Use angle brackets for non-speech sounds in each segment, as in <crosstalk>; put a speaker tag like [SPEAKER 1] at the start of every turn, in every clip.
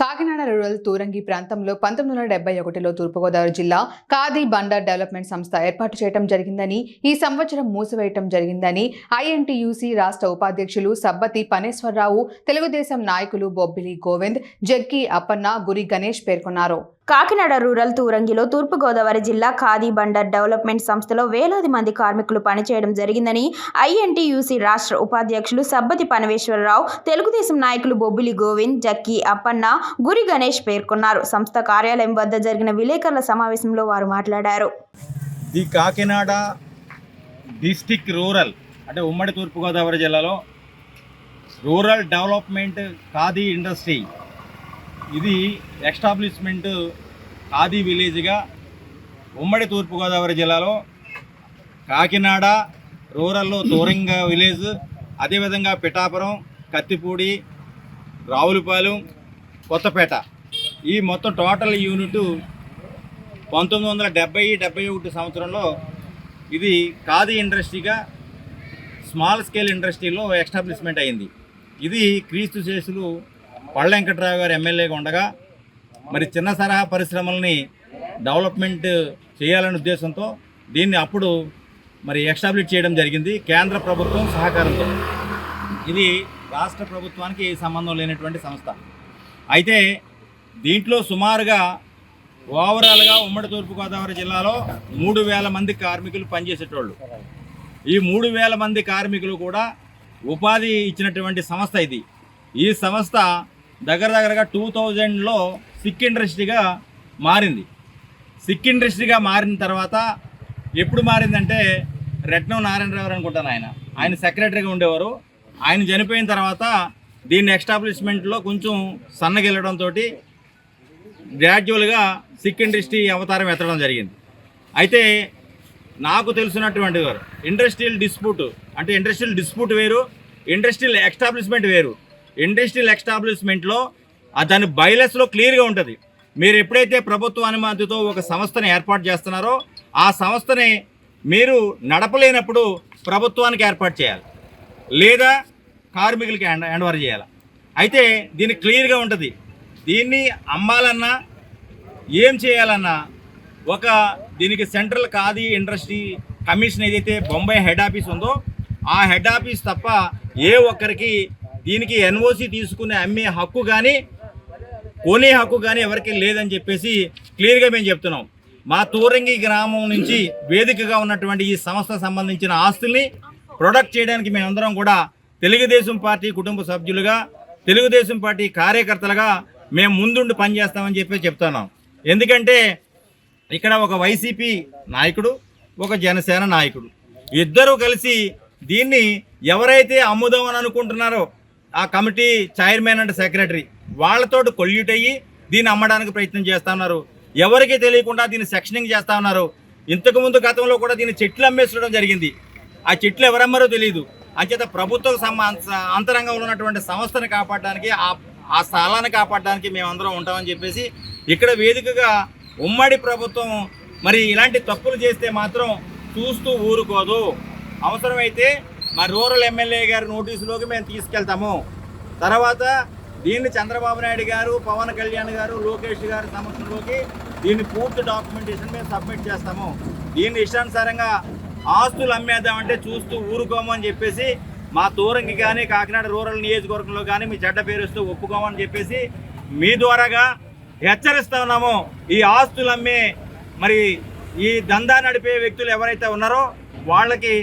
[SPEAKER 1] Kakinada rural Turangi ప్రాంతంలో పంతొమ్మిది వందల డెబ్బై ఒకటిలో తూర్పుగోదావరి జిల్లా ఖాదీ బండర్ డెవలప్మెంట్ సంస్థ ఏర్పాటు చేయడం జరిగిందని ఈ సంవత్సరం మూసివేయటం జరిగిందని ఐఎన్టీయూసీ రాష్ట్ర ఉపాధ్యక్షులు సబ్బతి పనేశ్వరరావు తెలుగుదేశం నాయకులు బొబ్బిలి గోవింద్ జగ్గి అప్పన్న గురి గణేష్ పేర్కొన్నారు.
[SPEAKER 2] కాకినాడ రూరల్ తూరంగిలో తూర్పుగోదావరి జిల్లా ఖాదీ బండర్ డెవలప్మెంట్ సంస్థలో వేలాది మంది కార్మికులు పనిచేయడం జరిగిందని ఐఎన్టీయూసీ రాష్ట్ర ఉపాధ్యక్షులు సబ్బతి పనవేశ్వరరావు తెలుగుదేశం నాయకులు బొబ్బిలి గోవింద్ జక్కి అప్పన్న గురి గణేష్ పేర్కొన్నారు. సంస్థ కార్యాలయం వద్ద జరిగిన విలేకరుల సమావేశంలో వారు మాట్లాడారు.
[SPEAKER 3] ది కాకినాడ డిస్టిక్ రూరల్ అంటే ఉమ్మడి తూర్పుగోదావరి జిల్లాలో రూరల్ డెవలప్మెంట్ ఖాదీ ఇండస్ట్రీ. ఇది ఎస్టాబ్లిష్మెంట్ ఖాదీ విలేజ్గా ఉమ్మడి తూర్పుగోదావరి జిల్లాలో కాకినాడ రూరల్లో తూరంగ విలేజ్ అదేవిధంగా పిఠాపురం కత్తిపూడి రావులపాలెం కొత్తపేట. ఈ మొత్తం టోటల్ యూనిట్ పంతొమ్మిది వందల డెబ్బై డెబ్బై ఒకటి సంవత్సరంలో ఇది ఖాదీ ఇండస్ట్రీగా స్మాల్ స్కేల్ ఇండస్ట్రీలో ఎస్టాబ్లిష్మెంట్ అయింది. ఇది క్రీస్తు శేషులు పళ్ళ వెంకట్రావు గారు ఎమ్మెల్యేగా ఉండగా మరి చిన్న సరహా పరిశ్రమల్ని డెవలప్మెంట్ చేయాలనే ఉద్దేశంతో దీన్ని అప్పుడు మరి ఎస్టాబ్లిష్ చేయడం జరిగింది కేంద్ర ప్రభుత్వం సహకారంతో. ఇది రాష్ట్ర ప్రభుత్వానికి సంబంధం లేనటువంటి సంస్థ. అయితే దీంట్లో సుమారుగా ఓవరాల్గా ఉమ్మడి తూర్పుగోదావరి జిల్లాలో మూడు వేల మంది కార్మికులు పనిచేసేటోళ్ళు. ఈ మూడు వేల మంది కార్మికులు కూడా ఉపాధి ఇచ్చినటువంటి సంస్థ ఇది. ఈ సంస్థ దగ్గర దగ్గరగా టూ థౌజండ్లో సిక్ ఇండస్ట్రీగా మారింది. సిక్ ఇండస్ట్రీగా మారిన తర్వాత ఎప్పుడు మారిందంటే రెట్నం నారాయణరావు అనుకుంటాను ఆయన. ఆయన సెక్రటరీగా ఉండేవారు. ఆయన చనిపోయిన తర్వాత దీన్ని ఎస్టాబ్లిష్మెంట్లో కొంచెం సన్నగిల్లడంతో గ్రాడ్యువల్గా సిక్ ఇండస్ట్రీ అవతారం ఎత్తడం జరిగింది. అయితే నాకు తెలిసినటువంటి వారు ఇండస్ట్రియల్ డిస్ప్యూట్ అంటే ఇండస్ట్రియల్ డిస్ప్యూట్ వేరు ఇండస్ట్రియల్ ఎస్టాబ్లిష్మెంట్ వేరు. ఇండస్ట్రియల్ ఎస్టాబ్లిష్మెంట్లో దాని బైలెస్లో క్లియర్గా ఉంటుంది. మీరు ఎప్పుడైతే ప్రభుత్వ అనుమతితో ఒక సంస్థని ఏర్పాటు చేస్తున్నారో ఆ సంస్థని మీరు నడపలేనప్పుడు ప్రభుత్వానికి ఏర్పాటు చేయాలి. లేదా కార్మికులకి హ్యాండ్ హ్యాండ్ ఓవర్ చేయాలి? అయితే దీన్ని క్లియర్గా ఉంటుంది. దీన్ని అమ్మాలన్నా ఏం చేయాలన్నా ఒక దీనికి సెంట్రల్ ఖాదీ ఇండస్ట్రీ కమిషన్ ఏదైతే బొంబాయి హెడ్ ఆఫీస్ ఉందో ఆ హెడ్ ఆఫీస్ తప్ప ఏ ఒక్కరికి దీనికి ఎన్ఓసి తీసుకునే అమ్మే హక్కు కానీ కొనే హక్కు కానీ ఎవరికి లేదని చెప్పేసి క్లియర్గా మేము చెప్తున్నాం. మా తూరంగి గ్రామం నుంచి వేదికగా ఉన్నటువంటి ఈ సంస్థ సంబంధించిన ఆస్తుల్ని ప్రొడక్ట్ చేయడానికి మేమందరం కూడా తెలుగుదేశం పార్టీ కుటుంబ సభ్యులుగా తెలుగుదేశం పార్టీ కార్యకర్తలుగా మేము ముందుండి పనిచేస్తామని చెప్పి చెప్తున్నాం. ఎందుకంటే ఇక్కడ ఒక వైసీపీ నాయకుడు ఒక జనసేన నాయకుడు. ఇద్దరూ కలిసి దీన్ని ఎవరైతే అమ్ముదామని అనుకుంటున్నారో ఆ కమిటీ చైర్మన్ అండ్ సెక్రటరీ వాళ్ళతోటి కొల్యూట్ అయ్యి దీన్ని అమ్మడానికి ప్రయత్నం చేస్తా ఉన్నారు. ఎవరికి తెలియకుండా దీన్ని సెక్షనింగ్ చేస్తా ఉన్నారు. ఇంతకుముందు గతంలో కూడా దీన్ని చెట్లు అమ్మేసడం జరిగింది. ఆ చెట్లు ఎవరమ్మారో తెలియదు అంచేత ప్రభుత్వ సంబంధ అంతరంగంలో ఉన్నటువంటి సంస్థను కాపాడడానికి ఆ ఆ స్థలాన్ని కాపాడడానికి మేమందరం ఉంటామని చెప్పేసి ఇక్కడ వేదికగా ఉమ్మడి ప్రభుత్వం మరి ఇలాంటి తప్పులు చేస్తే మాత్రం చూస్తూ ఊరుకోదు. అవసరమైతే మా రూరల్ ఎమ్మెల్యే గారి నోటీసులోకి మేము తీసుకెళ్తాము. తర్వాత దీన్ని చంద్రబాబు నాయుడు గారు పవన్ కళ్యాణ్ గారు లోకేష్ గారి సమక్షంలోకి దీన్ని పూర్తి డాక్యుమెంటేషన్ మేము సబ్మిట్ చేస్తాము. దీన్ని ఇష్టానుసారంగా ఆస్తులు అమ్మేద్దామంటే చూస్తూ ఊరుకోమని చెప్పేసి మా తూరంకి కానీ కాకినాడ రూరల్ నియోజకవర్గంలో కానీ మీ చెడ్డ పేరుస్తూ ఒప్పుకోమని చెప్పేసి మీ ద్వారాగా హెచ్చరిస్తా ఉన్నాము. ఈ ఆస్తులు అమ్మే మరి ఈ దందా నడిపే వ్యక్తులు ఎవరైతే ఉన్నారో వాళ్ళకి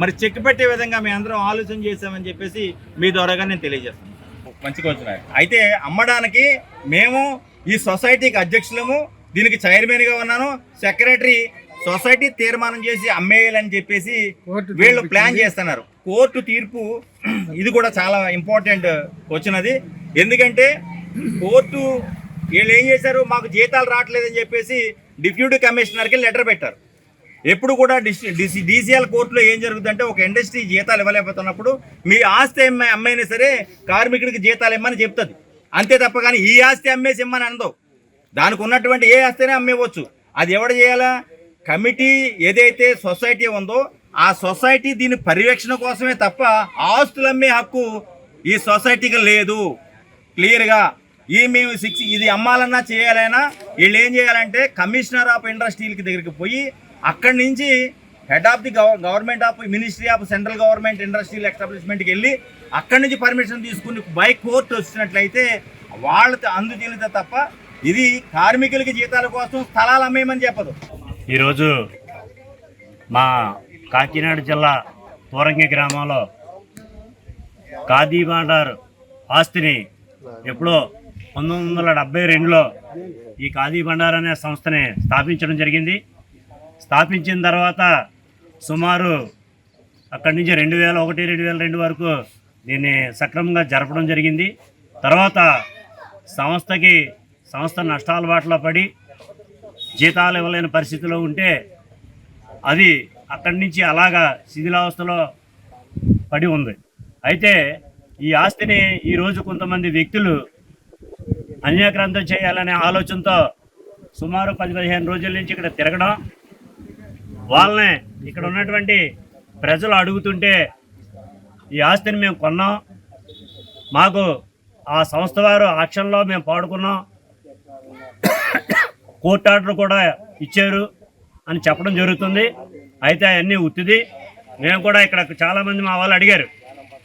[SPEAKER 3] మరి చెక్ పెట్టే విధంగా మేము అందరం ఆలోచన చేసామని చెప్పేసి మీ ద్వారాగా నేను తెలియజేస్తాను. మంచిగా వచ్చినాయి అయితే అమ్మడానికి మేము ఈ సొసైటీకి అధ్యక్షులము దీనికి చైర్మన్గా ఉన్నాను. సెక్రటరీ సొసైటీ తీర్మానం చేసి అమ్మేయాలని చెప్పేసి వీళ్ళు ప్లాన్ చేస్తున్నారు. కోర్టు తీర్పు <clears throat> ఇది కూడా చాలా ఇంపార్టెంట్ వచ్చినది. ఎందుకంటే కోర్టు వీళ్ళు ఏం చేశారు? మాకు జీతాలు రావట్లేదని చెప్పేసి డిప్యూటీ కమిషనర్కి లెటర్ పెట్టారు. ఎప్పుడు కూడా డిసి డిసి డీసీఎల్ కోర్టులో ఏం జరుగుతుందంటే ఒక ఇండస్ట్రీ జీతాలు ఇవ్వలేకపోతున్నప్పుడు మీ ఆస్తి అమ్మైనా సరే కార్మికుడికి జీతాలు ఇమ్మని చెప్తుంది. అంతే తప్ప కానీ ఈ ఆస్తి అమ్మేసి ఇమ్మని అనదు. దానికి ఉన్నటువంటి ఏ ఆస్తినే అమ్మేవచ్చు అది ఎవడు చేయాలా? కమిటీ ఏదైతే సొసైటీ ఉందో ఆ సొసైటీ దీని పరిరక్షణ కోసమే తప్ప ఆస్తులు అమ్మే హక్కు ఈ సొసైటీకి లేదు. క్లియర్గా. ఈ మేము సిక్స్ ఇది అమ్మాలన్నా చేయాలన్నా వీళ్ళు ఏం చేయాలంటే కమిషనర్ ఆఫ్ ఇండస్ట్రీలకి దగ్గరికి పోయి అక్కడి నుంచి head of the government of ministry of central government industrial ఎస్టాబ్లిష్మెంట్కి వెళ్ళి అక్కడి నుంచి పర్మిషన్ తీసుకుని బై కోర్టు వచ్చినట్లయితే వాళ్ళతో అందుచేలితే తప్ప ఇది కార్మికులకి జీతాల కోసం స్థలాలు అమ్మేయమని చెప్పదు.
[SPEAKER 4] ఈరోజు మా కాకినాడ జిల్లా తూరంగి గ్రామంలో ఖాదీ బాండార్ ఆస్తిని ఎప్పుడో పంతొమ్మిది వందల డెబ్బై రెండులో ఈ ఖాదీ బండార్ అనే సంస్థని స్థాపించడం జరిగింది. స్థాపించిన తర్వాత సుమారు అక్కడి నుంచి రెండు వేల ఒకటి రెండు వేల రెండు వరకు దీన్ని సక్రమంగా జరపడం జరిగింది. తర్వాత సంస్థకి సంస్థ నష్టాల బాటలో పడి జీతాలు ఇవ్వలేని పరిస్థితిలో ఉంటే అది అక్కడి నుంచి అలాగా శిథిలావస్థలో పడి ఉంది. అయితే ఈ ఆస్తిని ఈరోజు కొంతమంది వ్యక్తులు అన్యాక్రాంతం చేయాలనే ఆలోచనతో సుమారు పది పదిహేను రోజుల నుంచి ఇక్కడ తిరగడం వాళ్ళనే ఇక్కడ ఉన్నటువంటి ప్రజలు అడుగుతుంటే ఈ ఆస్తిని మేము కొన్నాం మాకు ఆ సంస్థ వారు ఆక్షన్లో మేము పాడుకున్నాం కోర్టు ఆర్డర్ కూడా ఇచ్చారు అని చెప్పడం జరుగుతుంది. అయితే అవన్నీ ఉత్తిది. మేము కూడా ఇక్కడ చాలామంది మా వాళ్ళు అడిగారు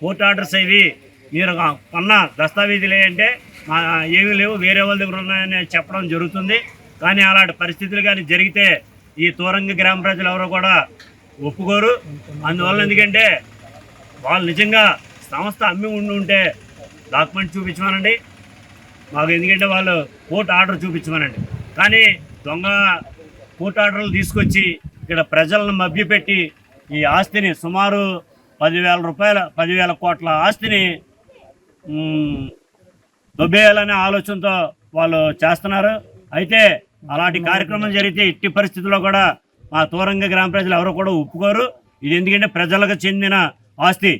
[SPEAKER 4] కోర్టు ఆర్డర్స్ ఇవి మీరు కొన్న దస్తావేజీలు అంటే మా ఏమీ లేవు వేరే వాళ్ళ దగ్గర ఉన్నాయని చెప్పడం జరుగుతుంది. కానీ అలాంటి పరిస్థితులు కానీ జరిగితే ఈ తూరంగ గ్రామ ప్రజలు ఎవరు కూడా ఒప్పుకోరు. అందువల్ల ఎందుకంటే వాళ్ళు నిజంగా సంస్థ అమ్మి ఉండి ఉంటే డాక్యుమెంట్ చూపించమనండి. మాకు ఎందుకంటే వాళ్ళు కోర్టు ఆర్డర్ చూపించమనండి. కానీ దొంగ కూటాటలు తీసుకొచ్చి ఇక్కడ ప్రజలను మభ్యపెట్టి ఈ ఆస్తిని సుమారు పదివేల రూపాయల పదివేల కోట్ల ఆస్తిని దుబ్బేయాలనే దొబ్బేయాలనే ఆలోచనతో వాళ్ళు చేస్తున్నారు. అయితే అలాంటి కార్యక్రమం జరిగితే ఇట్టి పరిస్థితుల్లో కూడా మా తూరంగ గ్రామ ప్రజలు ఎవరు కూడా ఒప్పుకోరు. ఇది ఎందుకంటే ప్రజలకు చెందిన ఆస్తి.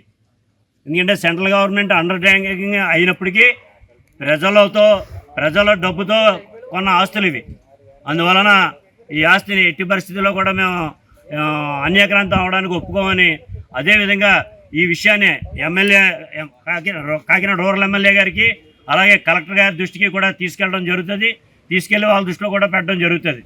[SPEAKER 4] ఎందుకంటే సెంట్రల్ గవర్నమెంట్ అండర్టేకింగ్ అయినప్పటికీ ప్రజలతో ప్రజల డబ్బుతో కొన్న ఆస్తులు ఇవి. అందువలన ఈ ఆస్తిని ఎట్టి పరిస్థితుల్లో కూడా మేము అన్యాక్రాంతం అవడానికి ఒప్పుకోమని అదేవిధంగా ఈ విషయాన్ని MLA Kakinada Kakinada rural MLA గారికి అలాగే కలెక్టర్ గారి దృష్టికి కూడా తీసుకెళ్ళడం జరుగుతుంది. తీసుకెళ్ళి వాళ్ళ దృష్టిలో కూడా పెట్టడం జరుగుతుంది.